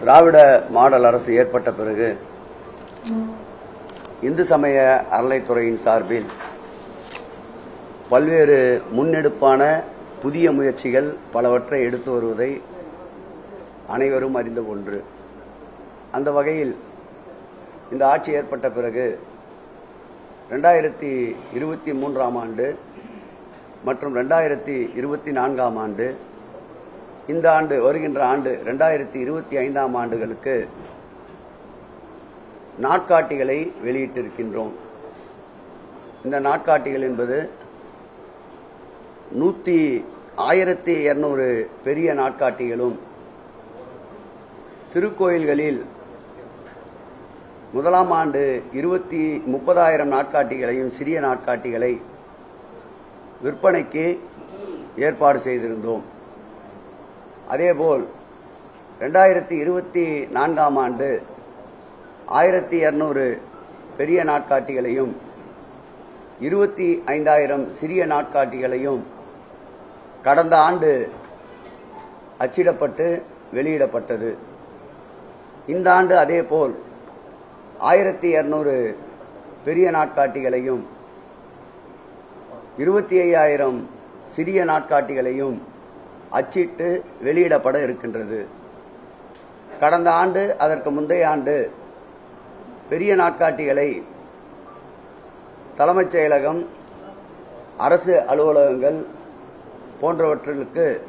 திராவிட model அரசு ஏற்பட்ட பிறகு இந்து சமய அறநிலைத்துறையின் சார்பில் பல்வேறு முன்னெடுப்பான புதிய முயற்சிகள் பலவற்றை எடுத்து வருவதை அனைவரும் அறிந்த ஒன்று. அந்த வகையில் இந்த ஆட்சி ஏற்பட்ட பிறகு ரெண்டாயிரத்தி இருபத்தி மூன்றாம் ஆண்டு மற்றும் ரெண்டாயிரத்தி இருபத்தி நான்காம் ஆண்டு இந்த ஆண்டு வருகின்ற ஆண்டு ரெண்டாயிரத்தி இருபத்தி ஐந்தாம் ஆண்டுகளுக்கு நாட்காட்டிகளை வெளியிட்டிருக்கின்றோம். இந்த நாட்காட்டிகள் என்பது நூத்தி ஆயிரத்தி இருநூறு பெரிய நாட்காட்டிகளும் திருக்கோயில்களில் முதலாம் ஆண்டு இருபத்தி முப்பதாயிரம் நாட்காட்டிகளையும் சிறிய நாட்காட்டிகளை விற்பனைக்கு ஏற்பாடு செய்திருந்தோம். அதேபோல் ரெண்டாயிரத்தி இருபத்தி நான்காம் ஆண்டு ஆயிரத்தி இருநூறு பெரிய நாட்காட்டிகளையும் இருபத்தி ஐந்தாயிரம் சிறிய நாட்காட்டிகளையும் கடந்த ஆண்டு அச்சிடப்பட்டு வெளியிடப்பட்டது. இந்த ஆண்டு அதேபோல் ஆயிரத்தி இருநூறு பெரிய நாட்காட்டிகளையும் இருபத்தி ஐயாயிரம் சிறிய நாட்காட்டிகளையும் அச்சிட்டு வெளியிடப்பட இருக்கின்றது. கடந்த ஆண்டு அதற்கு முந்தைய ஆண்டு பெரிய நாட்காட்டிகளை தலைமைச் செயலகம் அரசு அலுவலகங்கள் போன்றவற்றுக்கு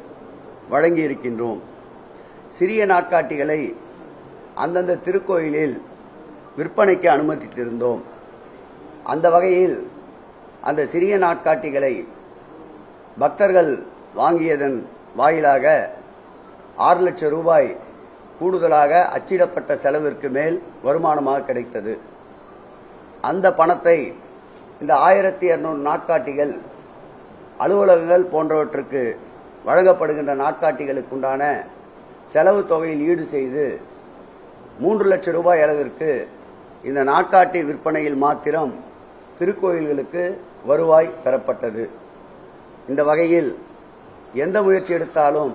வழங்கி இருக்கின்றோம் சிறிய நாட்காட்டிகளை அந்தந்த திருக்கோயிலில் விற்பனைக்கு அனுமதித்திருந்தோம். அந்த வகையில் அந்த சிறிய நாட்காட்டிகளை பக்தர்கள் வாங்கியதன் வாயிலாக ஆறு லட்சம் ரூபாய் கூடுதலாக அச்சிடப்பட்ட செலவிற்கு மேல் வருமானமாக கிடைத்தது. அந்த பணத்தை இந்த ஆயிரத்தி இருநூறு நாட்காட்டிகள் அலுவலகங்கள் போன்றவற்றுக்கு வழங்கப்படுகின்ற நாட்காட்டிகளுக்குண்டான செலவு தொகையில் ஈடு செய்து மூன்று லட்சம் ரூபாய் அளவிற்கு இந்த நாட்காட்டி விற்பனையில் மாத்திரம் திருக்கோயில்களுக்கு வருவாய் பெறப்பட்டது. இந்த வகையில் எந்த முயற்சி எடுத்தாலும்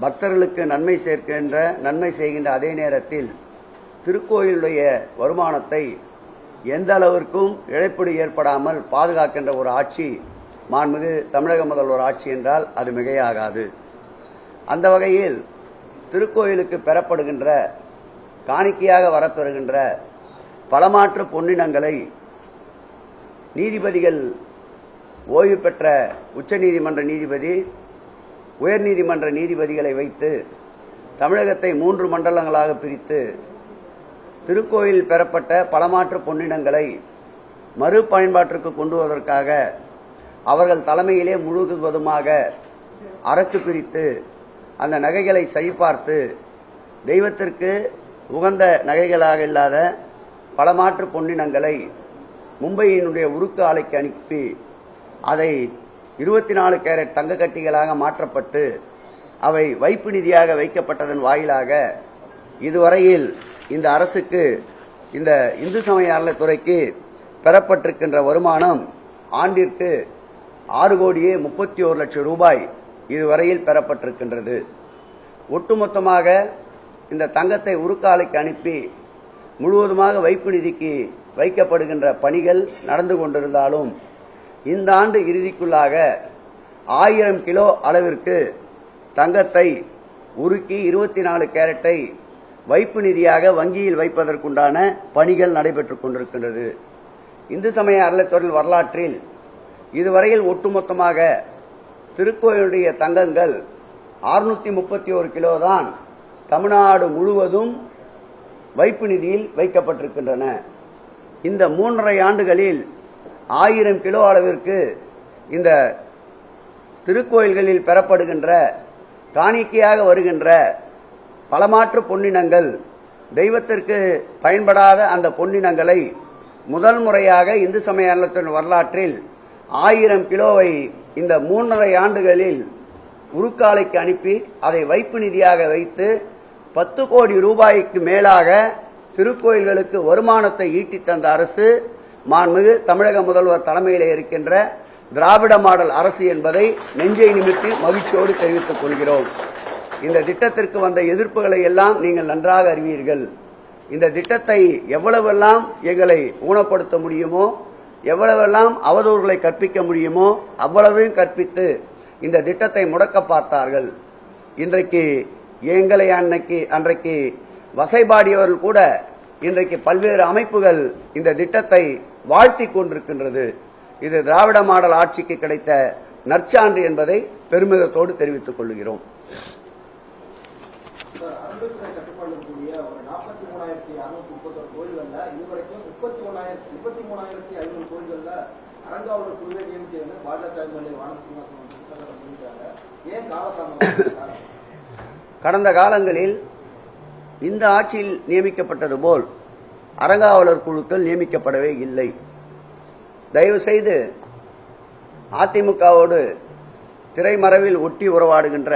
பக்தர்களுக்கு நன்மை சேர்க்கின்ற நன்மை செய்கின்ற அதே நேரத்தில் திருக்கோயிலுடைய வருமானத்தை எந்த அளவிற்கும் இழப்பீடு ஏற்படாமல் பாதுகாக்கின்ற ஒரு ஆட்சி மாண்புமிகு தமிழக முதல்வர் ஆட்சி என்றால் அது மிகையாகாது. அந்த வகையில் திருக்கோயிலுக்கு பெறப்படுகின்ற காணிக்கையாக வரப்பெறுகின்ற பலமாற்று பொன்னினங்களை நீதிபதிகள் ஓய்வு பெற்ற உச்சநீதிமன்ற நீதிபதி உயர்நீதிமன்ற நீதிபதிகளை வைத்து தமிழகத்தை மூன்று மண்டலங்களாக பிரித்து திருக்கோயில் பெறப்பட்ட பலமாற்று பொன்னினங்களை மறுபயன்பாட்டிற்கு கொண்டு வருவதற்காக அவர்கள் தலைமையிலே முழுவதுமாக அறத்து பிரித்து அந்த நகைகளை சரிபார்த்து தெய்வத்திற்கு உகந்த நகைகளாக இல்லாத பலமாற்று பொன்னினங்களை மும்பையினுடைய உருக்கு ஆலைக்கு அனுப்பி அதை இருபத்தி நாலு கேரட் தங்க கட்டிகளாக மாற்றப்பட்டு அவை வைப்பு நிதியாக வைக்கப்பட்டதன் வாயிலாக இதுவரையில் இந்த அரசுக்கு இந்த இந்து சமய அறநிலைத்துறைக்கு பெறப்பட்டிருக்கின்ற வருமானம் ஆண்டிற்கு ஆறு கோடியே முப்பத்தி ஒரு லட்சம் ரூபாய் இதுவரையில் பெறப்பட்டிருக்கின்றது. ஒட்டுமொத்தமாக இந்த தங்கத்தை உருக்காலைக்கு அனுப்பி முழுவதுமாக வைப்பு நிதிக்கு வைக்கப்படுகின்ற பணிகள் நடந்து கொண்டிருந்தாலும் இந்த ஆண்டு இறுதிக்குள்ளாக ஆயிரம் கிலோ அளவிற்கு தங்கத்தை உருக்கி இருபத்தி நாலு கேரட்டை வைப்பு நிதியாக வங்கியில் வைப்பதற்குண்டான பணிகள் நடைபெற்றுக் கொண்டிருக்கின்றது. இந்து சமய அறநிலைத்துறையின் வரலாற்றில் இதுவரையில் ஒட்டுமொத்தமாக திருக்கோயிலுடைய தங்கங்கள் அறுநூத்தி முப்பத்தி ஒரு கிலோ தான் தமிழ்நாடு முழுவதும் வைப்பு நிதியில் வைக்கப்பட்டிருக்கின்றன. இந்த மூன்றரை ஆண்டுகளில் ஆயிரம் கிலோ அளவிற்கு இந்த திருக்கோயில்களில் பெறப்படுகின்ற காணிக்கையாக வருகின்ற பலமாற்று பொன்னினங்கள் தெய்வத்திற்கு பயன்படாத அந்த பொன்னினங்களை முதல் முறையாக இந்து சமய அறநிலையத்தின் வரலாற்றில் ஆயிரம் கிலோவை இந்த மூன்றரை ஆண்டுகளில் உருக்காலைக்கு அனுப்பி அதை வைப்பு நிதியாக வைத்து பத்து கோடி ரூபாய்க்கு மேலாக திருக்கோயில்களுக்கு வருமானத்தை ஈட்டி தந்த அரசு மாண்புமிகு தமிழக முதல்வர் தலைமையில் இருக்கின்ற திராவிட மாடல் அரசு என்பதை நெஞ்சை நிமித்தி மகிழ்ச்சியோடு தெரிவித்துக் கொள்கிறோம். இந்த திட்டத்திற்கு வந்த எதிர்ப்புகளை எல்லாம் நீங்கள் நன்றாக அறிவீர்கள். இந்த திட்டத்தை எவ்வளவெல்லாம் எங்களை ஊனப்படுத்த முடியுமோ எவ்வளவெல்லாம் அவதூறுகளை கற்பிக்க முடியுமோ அவ்வளவையும் கற்பித்து இந்த திட்டத்தை முடக்க பார்த்தார்கள். இன்றைக்கு எங்களை அன்னைக்கு அன்றைக்கு வசைபாடியவர்கள் கூட இன்றைக்கு பல்வேறு அமைப்புகள் இந்த திட்டத்தை வாழ்த்தி கொண்டிருக்கின்றது. இது திராவிட மாடல் ஆட்சிக்கு கிடைத்த நற்சான்று என்பதை பெருமிதத்தோடு தெரிவித்துக் கொள்கிறோம். கடந்த காலங்களில் இந்த ஆட்சியில் நியமிக்கப்பட்டது போல் அறங்காவலர் குழுக்கள் நியமிக்கப்படவே இல்லை. தயவு செய்து அதிமுகவோடு திரைமறைவில் ஒட்டி உறவாடுகின்ற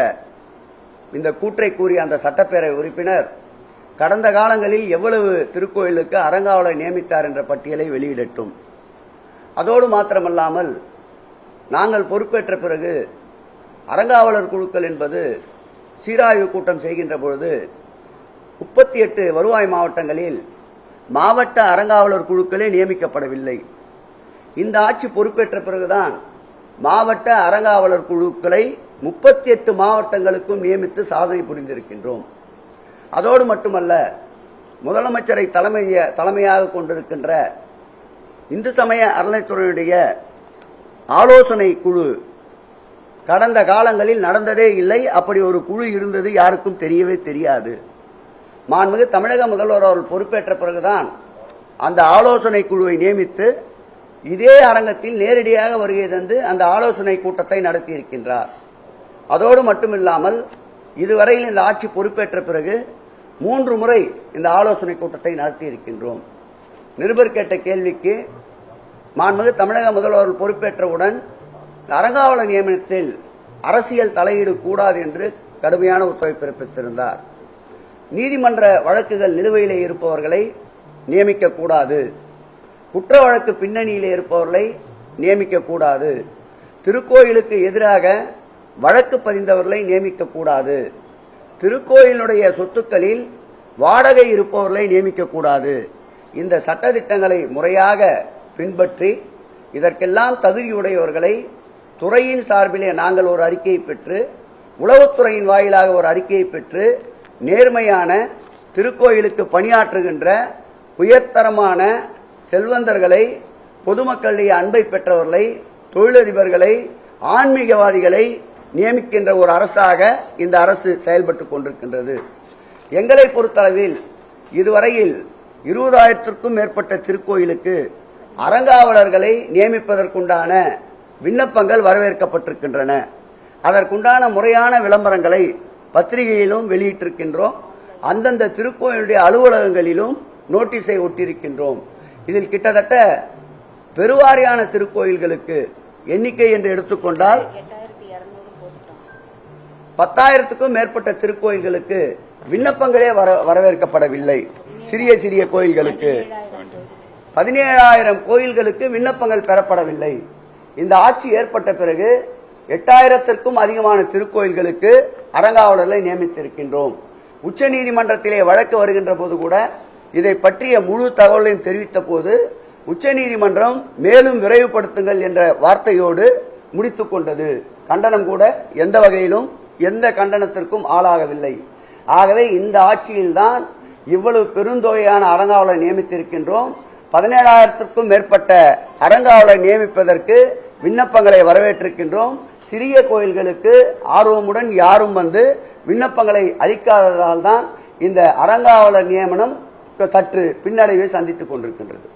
இந்த கூற்றை கூறிய அந்த சட்டப்பேரவை உறுப்பினர் கடந்த காலங்களில் எவ்வளவு திருக்கோயிலுக்கு அறங்காவலர் நியமித்தார் என்ற பட்டியலை வெளியிடட்டும். அதோடு மாத்திரமல்லாமல் நாங்கள் பொறுப்பேற்ற பிறகு அறங்காவலர் குழுக்கள் என்பது சீராய்வு கூட்டம் செய்கின்ற பொழுது முப்பத்தி எட்டு வருவாய் மாவட்டங்களில் மாவட்ட அறங்காவலர் குழுக்களே நியமிக்கப்படவில்லை. இந்த ஆட்சி பொறுப்பேற்ற பிறகுதான் மாவட்ட அறங்காவலர் குழுக்களை முப்பத்தி எட்டு மாவட்டங்களுக்கும் நியமித்து சாதனை புரிந்திருக்கின்றோம். அதோடு மட்டுமல்ல முதலமைச்சரை தலைமைய தலைமையாக கொண்டிருக்கின்ற இந்து சமய அறநிலைத்துறையுடைய ஆலோசனை குழு கடந்த காலங்களில் நடந்ததே இல்லை. அப்படி ஒரு குழு இருந்தது யாருக்கும் தெரியவே தெரியாது. மாண்புமிகு தமிழக முதல்வர் அவர்கள் பொறுப்பேற்ற பிறகுதான் அந்த ஆலோசனை குழுவை நியமித்து இதே அரங்கத்தில் நேரடியாக வருகை தந்து அந்த ஆலோசனை கூட்டத்தை நடத்தியிருக்கின்றார். அதோடு மட்டுமில்லாமல் இதுவரையில் இந்த ஆட்சி பொறுப்பேற்ற பிறகு மூன்று முறை இந்த ஆலோசனை கூட்டத்தை நடத்தியிருக்கின்றோம். நிருபர் கேட்ட கேள்விக்கு மாண்புமிகு தமிழக முதல்வர் பொறுப்பேற்றவுடன் இந்த நியமனத்தில் அரசியல் தலையீடு கூடாது என்று கடுமையான உத்தரவை பிறப்பித்திருந்தார். நீதிமன்ற வழக்குகள் நிலுவையிலே இருப்பவர்களை நியமிக்கக்கூடாது. குற்ற வழக்கு பின்னணியிலே இருப்பவர்களை நியமிக்கக்கூடாது. திருக்கோயிலுக்கு எதிராக வழக்கு பதிந்தவர்களை நியமிக்கக்கூடாது. திருக்கோயிலுடைய சொத்துக்களில் வாடகை இருப்பவர்களை நியமிக்கக்கூடாது. இந்த சட்டதிட்டங்களை முறையாக பின்பற்றி இதற்கெல்லாம் தகுதியுடையவர்களை துறையின் சார்பிலே நாங்கள் ஒரு அறிக்கையை பெற்று உளவுத்துறையின் வாயிலாக ஒரு அறிக்கையை பெற்று நேர்மையான திருக்கோயிலுக்கு பணியாற்றுகின்ற உயர்தரமான செல்வந்தர்களை பொதுமக்களுடைய அன்பை பெற்றவர்களை தொழிலதிபர்களை ஆன்மீகவாதிகளை நியமிக்கின்ற ஒரு அரசாக இந்த அரசு செயல்பட்டுக் கொண்டிருக்கின்றது. எங்களை பொறுத்தளவில் இதுவரையில் இருபதாயிரத்திற்கும் மேற்பட்ட திருக்கோயிலுக்கு அறங்காவலர்களை நியமிப்பதற்குண்டான விண்ணப்பங்கள் வரவேற்கப்பட்டிருக்கின்றன. அதற்குண்டான முறையான விளம்பரங்களை பத்திரிகையிலும் வெளியிட்டிருக்கின்றோம். அந்தந்த திருக்கோயிலுடைய அலுவலகங்களிலும் நோட்டீஸை ஒட்டியிருக்கின்றோம். இதில் கிட்டத்தட்ட பெருவாரியான திருக்கோயில்களுக்கு எண்ணிக்கை என்று எடுத்துக்கொண்டால் பத்தாயிரத்துக்கும் மேற்பட்ட திருக்கோயில்களுக்கு விண்ணப்பங்களே வர வரவேற்கப்படவில்லை. சிறிய சிறிய கோயில்களுக்கு. பதினேழாயிரம் கோயில்களுக்கு விண்ணப்பங்கள் பெறப்படவில்லை. இந்த ஆட்சி ஏற்பட்ட பிறகு எட்டாயிரத்திற்கும் அதிகமான திருக்கோயில்களுக்கு அறங்காவலர்களை நியமித்திருக்கின்றோம். உச்சநீதிமன்றத்திலே வழக்கு வருகின்ற போது கூட இதை பற்றிய முழு தகவலையும் தெரிவித்த போது உச்சநீதிமன்றம் மேலும் விரைவுபடுத்துங்கள் என்ற வார்த்தையோடு முடித்துக் கொண்டது. கண்டனம் கூட எந்த வகையிலும் எந்த கண்டனத்திற்கும் ஆளாகவில்லை. ஆகவே இந்த ஆட்சியில்தான் இவ்வளவு பெருந்தொகையான அறங்காவலர் நியமித்திருக்கின்றோம். பதினேழாயிரத்திற்கும் மேற்பட்ட அறங்காவலர் நியமிப்பதற்கு விண்ணப்பங்களை வரவேற்றிருக்கின்றோம். சிறிய கோயில்களுக்கு ஆர்வமுடன் யாரும் வந்து விண்ணப்பங்களை அளிக்காததால் தான் இந்த அறங்காவலர் நியமனம் சற்று பின்னடைவை சந்தித்துக் கொண்டிருக்கின்றது.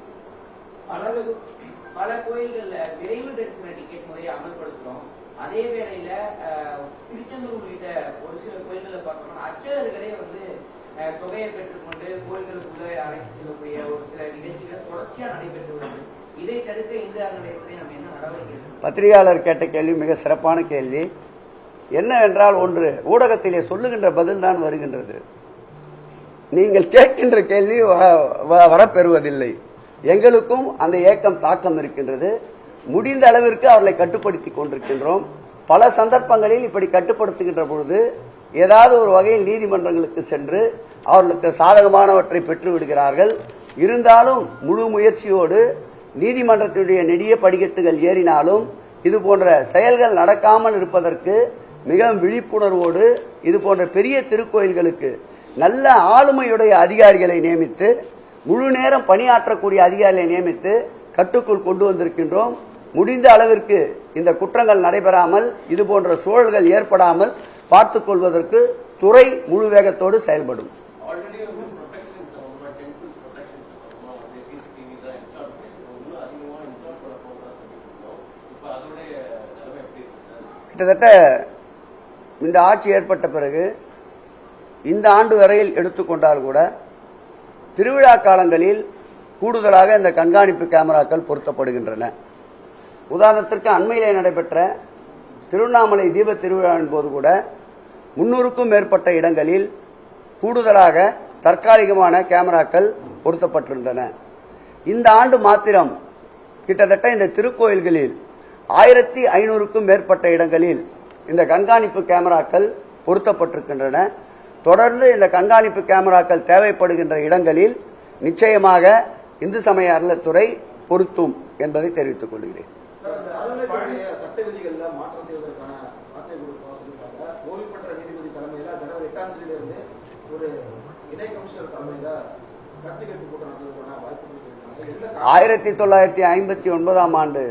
பல கோயில்கள்ல விரைவு தரிசன டிக்கெட் முறையை அமல்படுத்துறோம். அதே வேளையில திருச்செந்தூர் உள்ளிட்ட ஒரு சில கோயில்களை பார்த்தோம்னா அர்ச்சகர்களே வந்து தொகையை பெற்றுக்கொண்டு கோயில்களுக்குள்ள அழைத்து செல்லக்கூடிய ஒரு சில நிகழ்ச்சிகள் தொடர்ச்சியா நடைபெற்று வருது. பத்திரிகையாளர் கேட்ட கேள்வி மிக சிறப்பான கேள்வி. என்னவென்றால் ஒன்று ஊடகத்திலே சொல்லுகின்ற பதில் தான் வருகின்றது. நீங்கள் கேட்கின்ற கேள்வி வ- வ- வரப்பெறுவதில்லை. எங்களுக்கும் அந்த ஏக்கம் தாக்கம் இருக்கின்றது. முடிந்த அளவிற்கு அவர்களை கட்டுப்படுத்திக் கொண்டிருக்கின்றோம். பல சந்தர்ப்பங்களில் இப்படி கட்டுப்படுத்துகின்ற பொழுது ஏதாவது ஒரு வகையில் நீதிமன்றங்களுக்கு சென்று அவர்களுக்கு சாதகமானவற்றை பெற்று விடுகிறார்கள் இருந்தாலும் முழு முயற்சியோடு நீதிமன்றத்தினுடைய நெடிய படிக்கட்டுகள் ஏறினாலும் இது போன்ற செயல்கள் நடக்காமல் இருப்பதற்கு மிகவும் விழிப்புணர்வோடு இது போன்ற பெரிய திருக்கோயில்களுக்கு நல்ல ஆளுமையுடைய அதிகாரிகளை நியமித்து முழு நேரம் பணியாற்றக்கூடிய அதிகாரிகளை நியமித்து கட்டுக்குள் கொண்டு வந்திருக்கின்றோம். முடிந்த அளவிற்கு இந்த குற்றங்கள் நடைபெறாமல் இது போன்ற சூழல்கள் ஏற்படாமல் பார்த்துக் கொள்வதற்கு துறை முழு வேகத்தோடு செயல்படும். கிட்டத்தட்ட இந்த ஆட்சி ஏற்பட்ட பிறகு இந்த ஆண்டு வரையில் எடுத்துக்கொண்டால் கூட திருவிழா காலங்களில் கூடுதலாக இந்த கண்காணிப்பு கேமராக்கள் பொருத்தப்படுகின்றன. உதாரணத்திற்கு அண்மையிலே நடைபெற்ற திருவண்ணாமலை தீப திருவிழாவின் போது கூட முன்னூறுக்கும் மேற்பட்ட இடங்களில் கூடுதலாக தற்காலிகமான கேமராக்கள் பொருத்தப்பட்டிருந்தன. இந்த ஆண்டு மாத்திரம் கிட்டத்தட்ட இந்த திருக்கோயில்களில் ஆயிரத்தி ஐநூறுக்கும் மேற்பட்ட இடங்களில் இந்த கண்காணிப்பு கேமராக்கள் பொருத்தப்பட்டிருக்கின்றன தொடர்ந்து இந்த கண்காணிப்பு கேமராக்கள் தேவைப்படுகின்ற இடங்களில் நிச்சயமாக இந்து சமய அறநிலைத்துறை பொருத்தும் என்பதை தெரிவித்துக் கொள்கிறேன்? ஆயிரத்தி தொள்ளாயிரத்தி ஐம்பத்தி ஒன்பதாம் ஆண்டு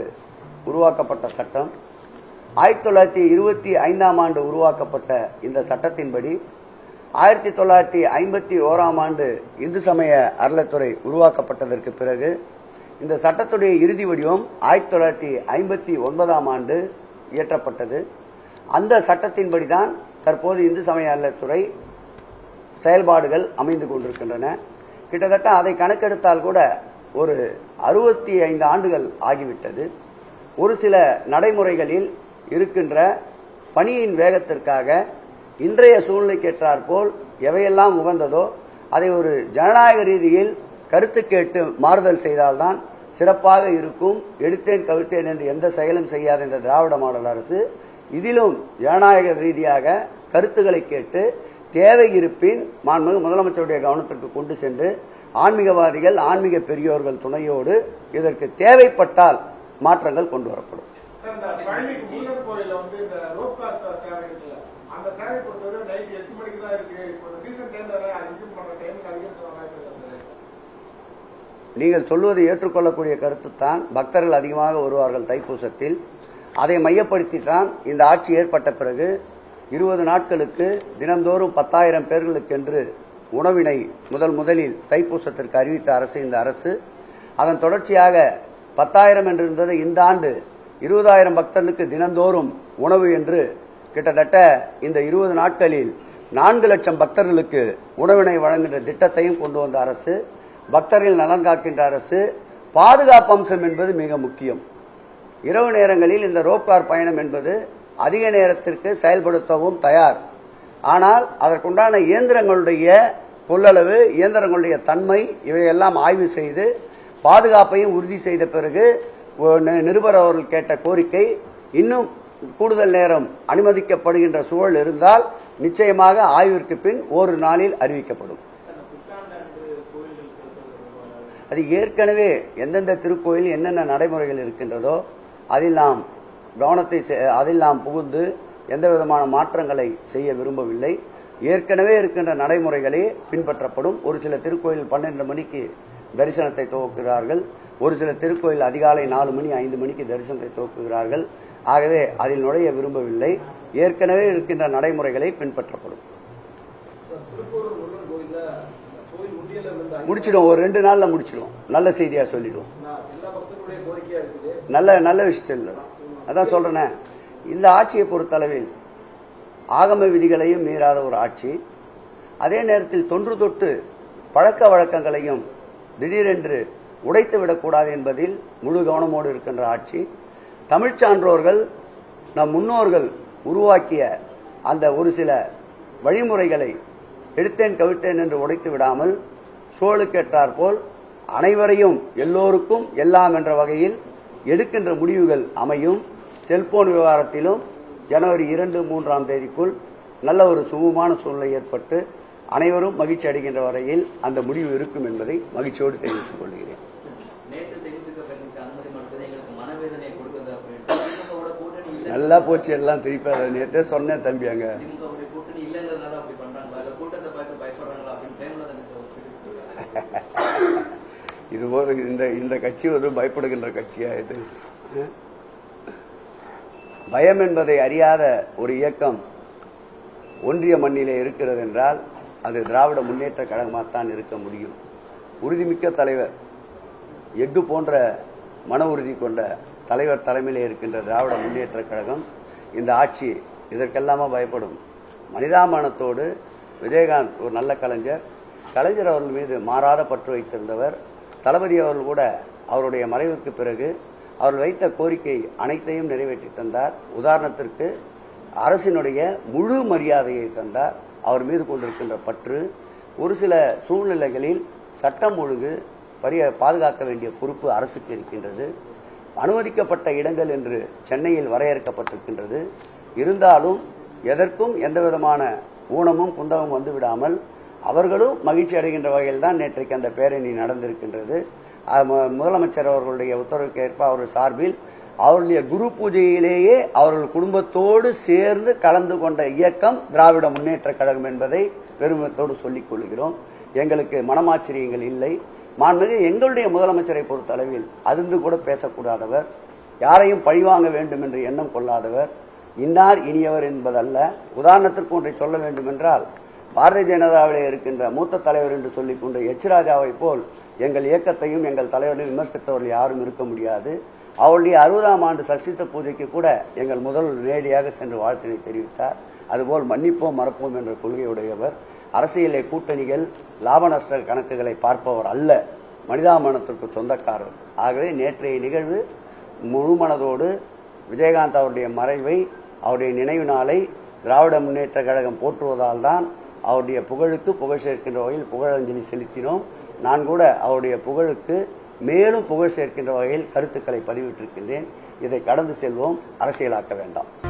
உருவாக்கப்பட்ட சட்டம். ஆயிரத்தி தொள்ளாயிரத்தி இருபத்தி ஐந்தாம் ஆண்டு உருவாக்கப்பட்ட இந்த சட்டத்தின்படி ஆயிரத்தி தொள்ளாயிரத்தி ஐம்பத்தி ஓராம் ஆண்டு இந்து சமய அறலத்துறை உருவாக்கப்பட்டதற்கு பிறகு இந்த சட்டத்துடைய இறுதி வடிவம் ஆயிரத்தி தொள்ளாயிரத்தி ஐம்பத்தி ஒன்பதாம் ஆண்டு இயற்றப்பட்டது. அந்த சட்டத்தின்படி தான் தற்போது இந்து சமய அறநிலைத்துறை செயல்பாடுகள் அமைந்து கொண்டிருக்கின்றன. கிட்டத்தட்ட அதை கணக்கெடுத்தால் கூட ஒரு அறுபத்தி ஐந்து ஆண்டுகள் ஆகிவிட்டது. ஒரு சில நடைமுறைகளில் இருக்கின்ற பணியின் வேகத்திற்காக இன்றைய சூழ்நிலைக்கேற்றாற்போல் எவையெல்லாம் உகந்ததோ அதை ஒரு ஜனநாயக ரீதியில் கருத்து கேட்டு மாறுதல் செய்தால்தான் சிறப்பாக இருக்கும் எடுத்தேன் கவிழ்த்தேன் என்று எந்த செயலும் செய்யாத இந்த திராவிட மாடல் அரசு இதிலும் ஜனநாயக ரீதியாக கருத்துக்களை கேட்டு தேவை இருப்பின் மாண்புமிகு முதலமைச்சருடைய கவனத்திற்கு கொண்டு சென்று ஆன்மீகவாதிகள் ஆன்மீக பெரியோர்கள் துணையோடு இதற்கு தேவைப்பட்டால் மாற்றங்கள் கொண்டு வரப்படும். நீங்கள் சொல்வதை ஏற்றுக்கொள்ளக்கூடிய கருத்து தான் பக்தர்கள் அதிகமாக வருவார்கள் தைப்பூசத்தில். அதை மையப்படுத்தி தான் இந்த ஆட்சி ஏற்பட்ட பிறகு இருபது நாட்களுக்கு தினந்தோறும் பத்தாயிரம் பேர்களுக்கென்று உணவினை முதல் முதலில் தைப்பூசத்திற்கு அறிவித்த அரசு இந்த அரசு. அதன் தொடர்ச்சியாக பத்தாயிரம் என்று இருந்தது இந்த ஆண்டு. இருபதாயிரம் பக்தர்களுக்கு தினந்தோறும் உணவு என்று கிட்டத்தட்ட இந்த இருபது நாட்களில் நான்கு லட்சம் பக்தர்களுக்கு உணவினை வழங்குகின்ற திட்டத்தையும் கொண்டு வந்த அரசு பக்தர்கள் நலன் காக்கின்ற அரசு பாதுகாப்பு அம்சம் என்பது மிக முக்கியம். இரவு நேரங்களில் இந்த ரோப்கார் பயணம் என்பது அதிக நேரத்திற்கு செயல்படுத்தவும் தயார். ஆனால் அதற்குண்டான இயந்திரங்களுடைய கொள்ளளவு இயந்திரங்களுடைய தன்மை இவையெல்லாம் ஆய்வு செய்து பாதுகாப்பையும் உறுதி செய்த பிறகு நிருபர் அவர்கள் கேட்ட கோரிக்கை இன்னும் கூடுதல் நேரம் அனுமதிக்கப்படுகின்ற சூழல் இருந்தால் நிச்சயமாக ஆய்விற்கு பின் ஒரு நாளில் அறிவிக்கப்படும். அது ஏற்கனவே எந்தெந்த திருக்கோயில் என்னென்ன நடைமுறைகள் இருக்கின்றதோ அதில் நாம் கவனத்தை அதில் நாம் புகுந்து எந்த விதமான மாற்றங்களை செய்ய விரும்பவில்லை. ஏற்கனவே இருக்கின்ற நடைமுறைகளே பின்பற்றப்படும். ஒரு சில திருக்கோயில் பன்னெண்டு மணிக்கு தரிசனத்தை துவக்குகிறார்கள். ஒரு சில திருக்கோயில் அதிகாலை நாலு மணி ஐந்து மணிக்கு தரிசனத்தை துவக்குகிறார்கள். ஆகவே அதில் நுழைய விரும்பவில்லை. ஏற்கனவே இருக்கின்ற நடைமுறைகளை பின்பற்றப்படும். முடிச்சிடும் ஒரு ரெண்டு நாள்ல முடிச்சிடுவோம். நல்ல செய்தியா சொல்லிடுவோம். நல்ல நல்ல விஷயம் இல்லை அதான் சொல்றேனே. இந்த ஆட்சியை பொறுத்தளவில் ஆகம விதிகளையும் மீறாத ஒரு ஆட்சி. அதே நேரத்தில் தொன்று தொட்டு பழக்க வழக்கங்களையும் திடீரென்று உடைத்து விடக்கூடாது என்பதில் முழு கவனமோடு இருக்கின்ற ஆட்சி. தமிழ்ச் சான்றோர்கள் நம் முன்னோர்கள் உருவாக்கிய அந்த ஒரு சில வழிமுறைகளை எடுத்தேன் கவிழ்த்தேன் என்று உடைத்து விடாமல் சோழுக்கேற்றார் போல் அனைவரையும் எல்லோருக்கும் எல்லாம் என்ற வகையில் எடுக்கின்ற முடிவுகள் அமையும். செல்போன் விவகாரத்திலும் ஜனவரி இரண்டு மூன்றாம் தேதிக்குள் நல்ல ஒரு சுமூகமான சூழ்நிலை ஏற்பட்டு அனைவரும் மகிழ்ச்சி அடைகின்ற வரையில் அந்த முடிவு இருக்கும் என்பதை மகிழ்ச்சியோடு தெரிவித்துக் கொள்கிறேன். நல்லா போச்சு எல்லாம் திருப்பி அதை நேற்றே சொன்னேன் தம்பி அங்க. இது போல இந்த இந்த கட்சி ஒரு பயப்படுகின்ற கட்சியா இது? பயம் என்பதை அறியாத ஒரு இயக்கம் ஒன்றிய மண்ணிலே இருக்கிறது என்றால் அது திராவிட முன்னேற்ற கழகமாகத்தான் இருக்க முடியும். உறுதிமிக்க தலைவர் எஃகு போன்ற மன உறுதி கொண்ட தலைவர் தலைமையில் இருக்கின்ற திராவிட முன்னேற்ற கழகம் இந்த ஆட்சி இதற்கெல்லாமா பயப்படும். மனிதாமானத்தோடு விஜயகாந்த் ஒரு நல்ல கலைஞர். கலைஞர் அவர்கள் மீது மாறாத பற்று வைத்திருந்தவர். தளபதி அவர்கள் கூட அவருடைய மறைவுக்கு பிறகு அவர்கள் வைத்த கோரிக்கை அனைத்தையும் நிறைவேற்றி தந்தார். உதாரணத்திற்கு அரசினுடைய முழு மரியாதையை தந்தார். அவர் மீது கொண்டிருக்கின்ற பற்று ஒரு சில சூழ்நிலைகளில் சட்டம் ஒழுங்கு பரிய பாதுகாக்க வேண்டிய பொறுப்பு அரசுக்கு இருக்கின்றது. அனுமதிக்கப்பட்ட இடங்கள் என்று சென்னையில் வரையறுக்கப்பட்டிருக்கின்றது. இருந்தாலும் எதற்கும் எந்த விதமான ஊனமும் குந்தமும் வந்துவிடாமல் அவர்களும் மகிழ்ச்சி அடைகின்ற வகையில் தான் நேற்றைக்கு அந்த பேரணி நடந்திருக்கின்றது. முதலமைச்சர் அவர்களுடைய உத்தரவுக்கு ஏற்ப அவர் சார்பில் அவருடைய குரு பூஜையிலேயே அவர்கள் குடும்பத்தோடு சேர்ந்து கலந்து கொண்ட இயக்கம் திராவிட முன்னேற்ற கழகம் என்பதை பெருமிதத்தோடு சொல்லிக் கொள்கிறோம். எங்களுக்கு மனமாச்சரியங்கள் இல்லை. மாண்புமிகு எங்களுடைய முதலமைச்சரை பொறுத்தளவில் அதிர்ந்து கூட பேசக்கூடாதவர். யாரையும் பழிவாங்க வேண்டும் என்று எண்ணம் கொள்ளாதவர். இன்னார் இனியவர் என்பதல்ல. உதாரணத்திற்கு ஒன்றை சொல்ல வேண்டும் என்றால் பாரதிய ஜனதாவிலே இருக்கின்ற மூத்த தலைவர் என்று சொல்லிக் கொண்ட எச். ராஜாவை போல் எங்கள் இயக்கத்தையும் எங்கள் தலைவரையும் விமர்சித்தவர்கள் யாரும் இருக்க முடியாது. அவருடைய அறுபதாம் ஆண்டு சசித்த பூஜைக்கு கூட எங்கள் முதல் நேரடியாக சென்று வாழ்த்தினை தெரிவித்தார். அதுபோல் மன்னிப்போம் மறப்போம் என்ற கொள்கையுடையவர். அரசியலே கூட்டணிகள் லாப நஷ்ட கணக்குகளை பார்ப்பவர் அல்ல மனிதாமனத்திற்கு சொந்தக்காரர். ஆகவே நேற்றைய நிகழ்வு முழுமனதோடு விஜயகாந்த் அவருடைய மறைவை அவருடைய நினைவு நாளை திராவிட முன்னேற்ற கழகம் போற்றுவதால் தான் அவருடைய புகழுக்கு புகழ் சேர்க்கின்ற வகையில் புகழஞ்சலி செலுத்தினோம். நான் கூட அவருடைய புகழுக்கு மேலும் புகழ் சேர்க்கின்ற வகையில் கருத்துக்களை பதிவிட்டிருக்கின்றேன். இதை கடந்து செல்வோம். அரசியலாக்க வேண்டாம்.